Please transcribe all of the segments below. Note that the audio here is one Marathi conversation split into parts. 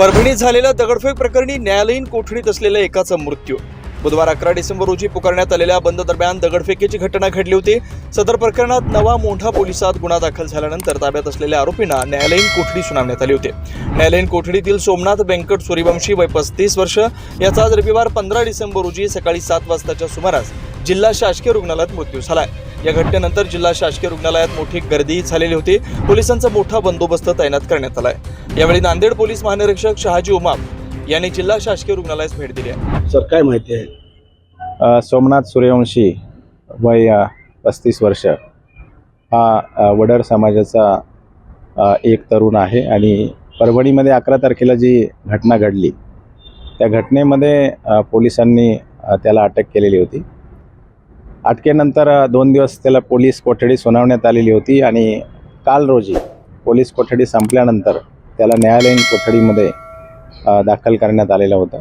परभणीत झालेल्या दगडफेक प्रकरणी न्यायालयीन कोठडीत असलेल्या एकाचा मृत्यू. बुधवार अकरा डिसेंबर रोजी पुकारण्यात आलेल्या बंद दरम्यान दगडफेकीची घटना घडली होती. सदर प्रकरणात नवा मोंढा पोलिसात गुन्हा दाखल झाल्यानंतर ताब्यात असलेल्या आरोपींना न्यायालयीन कोठडी सुनावण्यात आली होती. न्यायालयीन कोठडीतील सोमनाथ व्यंकट सूर्यवंशी वय पस्तीस वर्ष याचा आज रविवार पंधरा डिसेंबर रोजी सकाळी सात वाजताच्या सुमारास जिल्हा शासकीय रुग्णालयात मृत्यू झाला आहे या घटनेनंतर जिल्हा शासकीय रुग्णालयात मोठी गर्दी झालेली होती. पोलिसांचा मोठा बंदोबस्त तैनात करण्यात आलाय. यावेळी नांदेड पोलीस महानिरीक्षक शहाजी उमाप यांनी जिल्हा शासकीय रुग्णालयास भेट दिली आहे. सर काय माहिती आहे? सोमनाथ सूर्यवंशी वय पस्तीस वर्ष. हा वडर समाजाचा एक तरुण आहे आणि परभणीमध्ये अकरा तारखेला जी घटना घडली त्या घटनेमध्ये पोलिसांनी त्याला अटक केलेली होती. अटकेनंतर दोन दिवस त्याला पोलीस कोठडी सुनावण्यात आलेली होती आणि काल रोजी पोलीस कोठडी संपल्यानंतर त्याला न्यायालयीन कोठडीमध्ये दाखल करण्यात आलेलं होतं.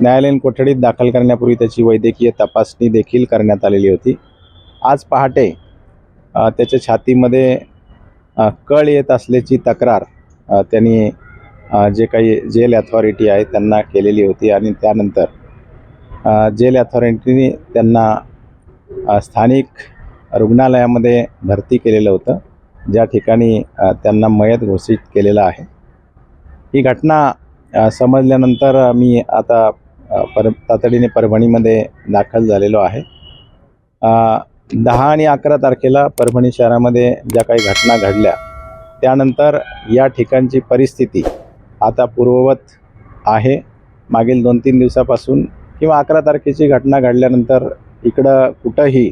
न्यायालयीन कोठडीत दाखल करण्यापूर्वी त्याची वैद्यकीय तपासणी देखील करण्यात आलेली होती. आज पहाटे त्याच्या छातीमध्ये कळ येत असल्याची तक्रार त्यांनी जे काही जेल अथॉरिटी आहे त्यांना केलेली होती आणि त्यानंतर जेल अथॉरिटीने त्यांना स्थानिक रुग्णालयामध्ये भरती केलेलं होतं. ज्या ठिकाणी त्यांना मयत घोषित केलेलं आहे. ही घटना समजल्यानंतर मी आता पर तातडीने परभणीमध्ये दाखल झालेलो आहे. दहा आणि अकरा तारखेला परभणी शहरामध्ये ज्या काही घटना घडल्या त्यानंतर या ठिकाणची परिस्थिती आता पूर्ववत आहे. मागील दोन तीन दिवसापासून किंवा अकरा तारखेची घटना घडल्यानंतर इकडं कुठंही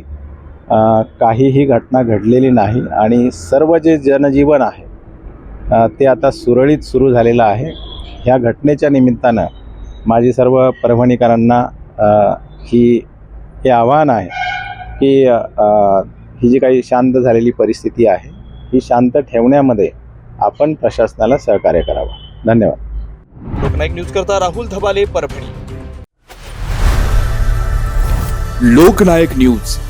काहीही घटना घडलेली नाही आणि सर्व जे जनजीवन आहे ते आता सुरळीत सुरू झालेलं आहे. ह्या घटनेच्या निमित्तानं माझी सर्व परभणीकरांना ही हे आव्हान आहे की ही जी काही शांत झालेली परिस्थिती आहे ही शांत ठेवण्यामध्ये आपण प्रशासनाला सहकार्य करावं. धन्यवाद. लोकनायक न्यूज करता राहुल धबाले परभणी. लोकनायक न्यूज.